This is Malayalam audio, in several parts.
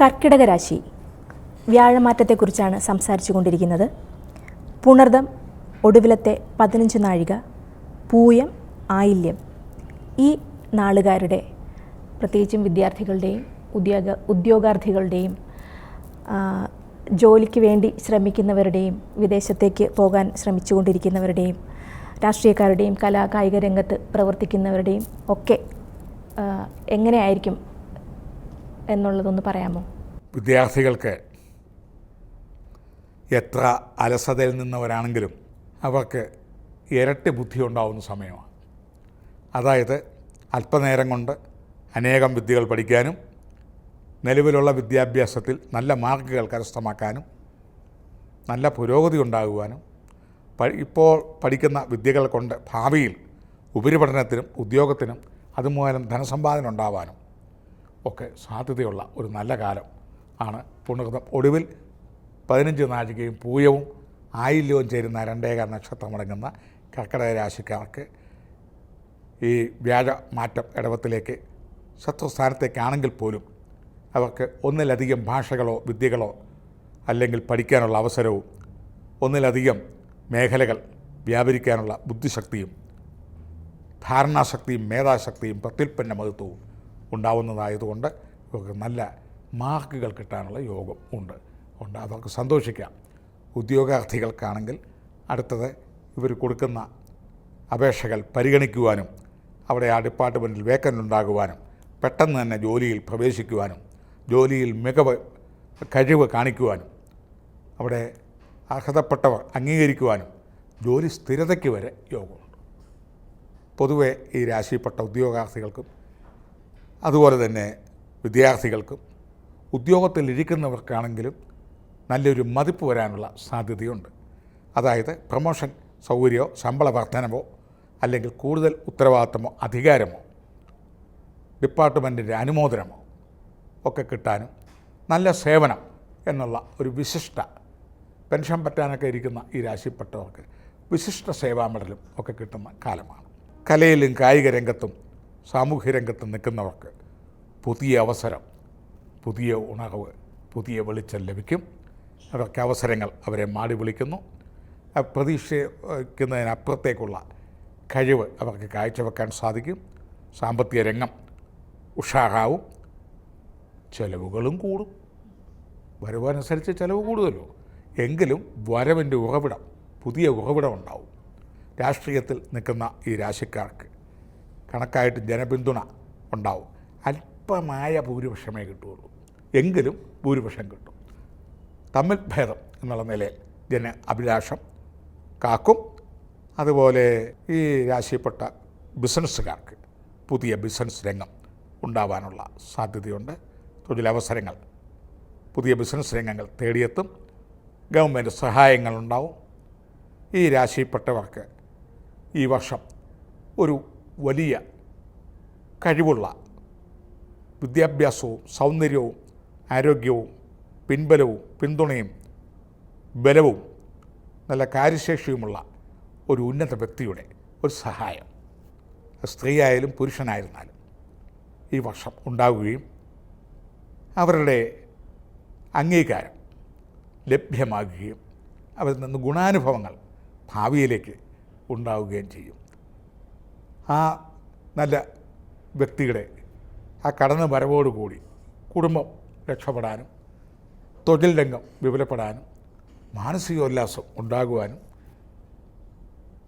കർക്കിടക രാശി വ്യാഴമാറ്റത്തെക്കുറിച്ചാണ് സംസാരിച്ചു കൊണ്ടിരിക്കുന്നത് പുണർദം ഒടുവിലത്തെ പതിനഞ്ച് നാഴിക പൂയം ആയില്യം. ഈ നാളുകാരുടെ പ്രത്യേകിച്ചും വിദ്യാർത്ഥികളുടെയും ഉദ്യോഗ ഉദ്യോഗാർത്ഥികളുടെയും ജോലിക്ക് വേണ്ടി ശ്രമിക്കുന്നവരുടെയും വിദേശത്തേക്ക് പോകാൻ ശ്രമിച്ചുകൊണ്ടിരിക്കുന്നവരുടെയും രാഷ്ട്രീയക്കാരുടെയും കലാ കായിക രംഗത്ത് പ്രവർത്തിക്കുന്നവരുടെയും ഒക്കെ എങ്ങനെയായിരിക്കും എന്നുള്ളതൊന്ന് പറയാമോ? വിദ്യാർത്ഥികൾക്ക് എത്ര അലസതയിൽ നിന്നവരാണെങ്കിലും അവർക്ക് ഇരട്ടി ബുദ്ധി ഉണ്ടാവുന്ന സമയമാണ്. അതായത് അല്പനേരം കൊണ്ട് അനേകം വിദ്യകൾ പഠിക്കാനും നിലവിലുള്ള വിദ്യാഭ്യാസത്തിൽ നല്ല മാർക്കുകൾ കരസ്ഥമാക്കാനും നല്ല പുരോഗതി ഉണ്ടാകുവാനും ഇപ്പോൾ പഠിക്കുന്ന വിദ്യകൾ കൊണ്ട് ഭാവിയിൽ ഉപരിപഠനത്തിനും ഉദ്യോഗത്തിനും അതുമൂലം ധനസമ്പാദനം ഉണ്ടാവാനും ഒക്കെ സാധ്യതയുള്ള ഒരു നല്ല കാലം ആണ് പുണർദം ഒടുവിൽ പതിനഞ്ച് നാഴികയും പൂയവും ആയില്യവും ചേരുന്ന രണ്ടേകാൽ നക്ഷത്രമടങ്ങുന്ന കർക്കിടക രാശിക്കാർക്ക് ഈ വ്യാഴ മാറ്റം ഇടവത്തിലേക്ക് ശത്രുസ്ഥാനത്തേക്കാണെങ്കിൽ പോലും അവർക്ക് ഒന്നിലധികം ഭാഷകളോ വിദ്യകളോ അല്ലെങ്കിൽ പഠിക്കാനുള്ള അവസരവും ഒന്നിലധികം മേഖലകൾ വ്യാപരിക്കാനുള്ള ബുദ്ധിശക്തിയും ധാരണാശക്തിയും മേധാശക്തിയും പ്രത്യുൽപ്പന്ന മഹത്വവും ഉണ്ടാവുന്നതായതുകൊണ്ട് ഇവർക്ക് നല്ല മാർക്കുകൾ കിട്ടാനുള്ള യോഗം ഉണ്ട്. ഉണ്ട്. അവർക്ക് സന്തോഷിക്കാം. ഉദ്യോഗാർത്ഥികൾക്കാണെങ്കിൽ അടുത്തത് ഇവർ കൊടുക്കുന്ന അപേക്ഷകൾ പരിഗണിക്കുവാനും അവിടെ ആ ഡിപ്പാർട്ട്മെന്റിൽ വേക്കന്റ് ഉണ്ടാകുവാനും പെട്ടെന്ന് തന്നെ ജോലിയിൽ പ്രവേശിക്കുവാനും ജോലിയിൽ മികവ് കഴിവ് കാണിക്കുവാനും അവിടെ അർഹതപ്പെട്ടവർ അംഗീകരിക്കുവാനും ജോലി സ്ഥിരതയ്ക്ക് വരെ യോഗമുണ്ട്. പൊതുവെ ഈ രാശിയിൽപ്പെട്ട ഉദ്യോഗാർത്ഥികൾക്കും അതുപോലെ തന്നെ വിദ്യാർത്ഥികൾക്കും ഉദ്യോഗത്തിൽ ഇരിക്കുന്നവർക്കാണെങ്കിലും നല്ലൊരു മതിപ്പ് വരാനുള്ള സാധ്യതയുണ്ട്. അതായത് പ്രമോഷൻ സൗകര്യമോ ശമ്പള വർധനമോ അല്ലെങ്കിൽ കൂടുതൽ ഉത്തരവാദിത്തമോ അധികാരമോ ഡിപ്പാർട്ട്മെന്റിന്റെ അനുമോദനമോ ഒക്കെ കിട്ടാനും നല്ല സേവനം എന്നുള്ള ഒരു വിശിഷ്ട പെൻഷൻ പറ്റാനൊക്കെ ഇരിക്കുന്ന ഈ രാശിപ്പെട്ടവർക്ക് വിശിഷ്ട സേവാ മെഡലും ഒക്കെ കിട്ടുന്ന കാലമാണ്. കലയിലും കായിക രംഗത്തും സാമൂഹ്യ രംഗത്ത് നിൽക്കുന്നവർക്ക് പുതിയ അവസരം പുതിയ ഉണർവ് പുതിയ വെളിച്ചം ലഭിക്കും. അവർക്ക് അവസരങ്ങൾ അവരെ മാടി വിളിക്കുന്നു. പ്രതീക്ഷിക്കുന്നതിനപ്പുറത്തേക്കുള്ള കഴിവ് അവർക്ക് കാഴ്ചവെക്കാൻ സാധിക്കും. സാമ്പത്തിക രംഗം ഉഷാറാവും. ചെലവുകളും കൂടും. വരവനുസരിച്ച് ചിലവ് കൂടുതലോ? എങ്കിലും വരവിന്റെ ഉറവിടം പുതിയ ഉറവിടം ഉണ്ടാവും. രാഷ്ട്രീയത്തിൽ നിൽക്കുന്ന ഈ രാശിക്കാർക്ക് കണക്കായിട്ട് ജനപിന്തുണ ഉണ്ടാവും. അല്പമായ ഭൂരിപക്ഷമേ കിട്ടുകയുള്ളൂ. എങ്കിലും ഭൂരിപക്ഷം കിട്ടും. തമ്മിൽ ഭേദം എന്നുള്ള നിലയിൽ ജന അഭിലാഷം കാക്കും. അതുപോലെ ഈ രാശിപ്പെട്ട ബിസിനസ്സുകാർക്ക് പുതിയ ബിസിനസ് രംഗം ഉണ്ടാവാനുള്ള സാധ്യതയുണ്ട്. തൊഴിലവസരങ്ങൾ പുതിയ ബിസിനസ് രംഗങ്ങൾ തേടിയെത്തും. ഗവൺമെന്റ് സഹായങ്ങളുണ്ടാവും ഈ രാശിയിൽപ്പെട്ടവർക്ക് ഈ വർഷം ഒരു വലിയ കഴിവുള്ള വിദ്യാഭ്യാസവും സൗന്ദര്യവും ആരോഗ്യവും പിൻബലവും പിന്തുണയും ബലവും നല്ല കാര്യശേഷിയുമുള്ള ഒരു ഉന്നത വ്യക്തിയുടെ ഒരു സഹായം. സ്ത്രീയായാലും പുരുഷനായിരുന്നാലും ഈ വർഷം ഉണ്ടാവുകയും അവരുടെ അംഗീകാരം ലഭ്യമാകുകയും അവരിൽ നിന്ന് ഗുണാനുഭവങ്ങൾ ഭാവിയിലേക്ക് ഉണ്ടാവുകയും ചെയ്യും. ആ നല്ല വ്യക്തിയുടെ ആ കടന്നു വരവോടുകൂടി കുടുംബം രക്ഷപ്പെടാനും തൊഴിൽ രംഗം വിപുലപ്പെടാനും മാനസികോല്ലാസം ഉണ്ടാകുവാനും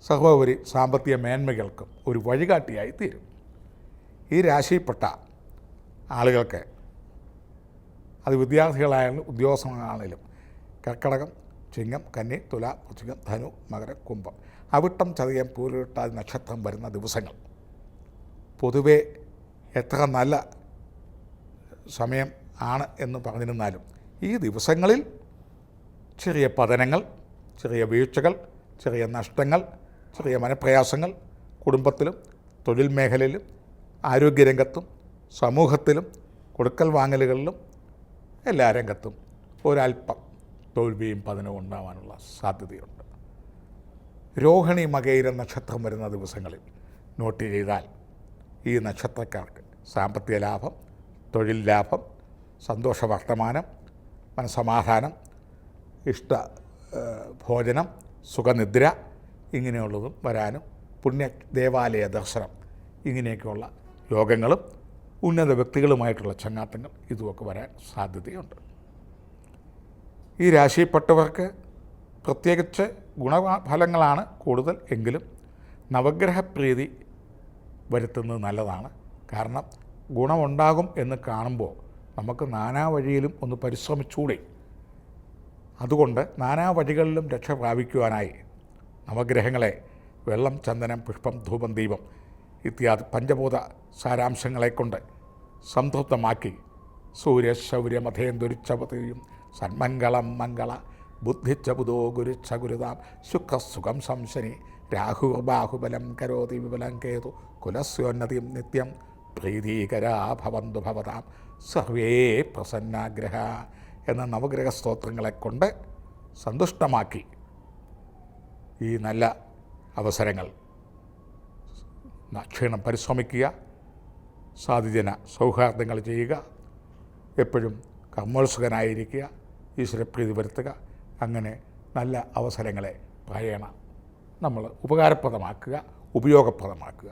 സഹോദരി സാമ്പത്തിക മേന്മകൾക്കും ഒരു വഴികാട്ടിയായി തീരും. ഈ രാശിയിൽപ്പെട്ട ആളുകൾക്ക് അത് വിദ്യാർത്ഥികളായാലും ഉദ്യോഗസ്ഥനാണെങ്കിലും കർക്കടകം ചിങ്ങം കന്നി തുല വൃശ്ചികം ധനു മകര കുംഭം. അവിട്ടം ചതയം പൂരിട്ടാതി നക്ഷത്രം വരുന്ന ദിവസങ്ങൾ. പൊതുവെ എത്ര നല്ല സമയം ആണ് എന്ന് പറഞ്ഞിരുന്നാലും ഈ ദിവസങ്ങളിൽ ചെറിയ പതനങ്ങൾ ചെറിയ വീഴ്ചകൾ ചെറിയ നഷ്ടങ്ങൾ ചെറിയ മനപ്രയാസങ്ങൾ കുടുംബത്തിലും തൊഴിൽ മേഖലയിലും ആരോഗ്യരംഗത്തും സമൂഹത്തിലും കൊടുക്കൽ വാങ്ങലുകളിലും എല്ലാ രംഗത്തും ഒരല്പം തോൽവിയും പതനവും ഉണ്ടാവാനുള്ള സാധ്യതയുണ്ട്. രോഹിണി മകയിര നക്ഷത്രം വരുന്ന ദിവസങ്ങളിൽ നോട്ട് ചെയ്താൽ ഈ നക്ഷത്രക്കാർക്ക് സാമ്പത്തിക ലാഭം തൊഴിൽ ലാഭം സന്തോഷ വർത്തമാനം മനസമാധാനം ഇഷ്ട ഭോജനം സുഖനിദ്ര ഇങ്ങനെയുള്ളതും വരാനും പുണ്യ ദേവാലയ ദർശനം ഇങ്ങനെയൊക്കെയുള്ള യോഗങ്ങളും ഉന്നത വ്യക്തികളുമായിട്ടുള്ള ചങ്ങാത്തങ്ങൾ ഇതുമൊക്കെ വരാൻ സാധ്യതയുണ്ട്. ഈ രാശിയിൽപ്പെട്ടവർക്ക് പ്രത്യേകിച്ച് ഗുണഫലങ്ങളാണ് കൂടുതൽ എങ്കിലും നവഗ്രഹപ്രീതി വരുത്തുന്നത് നല്ലതാണ്. കാരണം ഗുണമുണ്ടാകും എന്ന് കാണുമ്പോൾ നമുക്ക് നാനാ വഴിയിലും ഒന്ന് പരിശ്രമിച്ചൂടെ. അതുകൊണ്ട് നാനാ വഴികളിലും രക്ഷ പ്രാപിക്കുവാനായി നവഗ്രഹങ്ങളെ വെള്ളം ചന്ദനം പുഷ്പം ധൂപം ദീപം ഇത്യാദി പഞ്ചഭൂത സാരാംശങ്ങളെക്കൊണ്ട് സംതൃപ്തമാക്കി സൂര്യ ശൗര്യ മധേന്ദുരിച്ചപതിയും സന്മംഗളം മംഗള. ബുദ്ധിച്ച ബുധോ ഗുരുച്ച ഗുരുതാം ശുഖസുഖം സംശനി. രാഹു ബാഹുബലം കരോതി വിപുലം കേതു. കുലസ്യോന്നതിയും നിത്യം പ്രീതീകരാഭവന്തു ഭവതാം. സർവേ പ്രസന്നാഗ്രഹ എന്ന നവഗ്രഹ സ്തോത്രങ്ങളെ കൊണ്ട് സന്തുഷ്ടമാക്കി ഈ നല്ല അവസരങ്ങൾ. ക്ഷീണം പരിശ്രമിക്കുക. സാധുജന സൗഹാർദ്ദങ്ങൾ ചെയ്യുക. എപ്പോഴും കർമ്മോത്സുകനായിരിക്കുക. ഈശ്വരപ്രീതി വരുത്തുക. അങ്ങനെ നല്ല അവസരങ്ങളെ പറയണം നമ്മൾ ഉപകാരപ്രദമാക്കുക ഉപയോഗപ്രദമാക്കുക.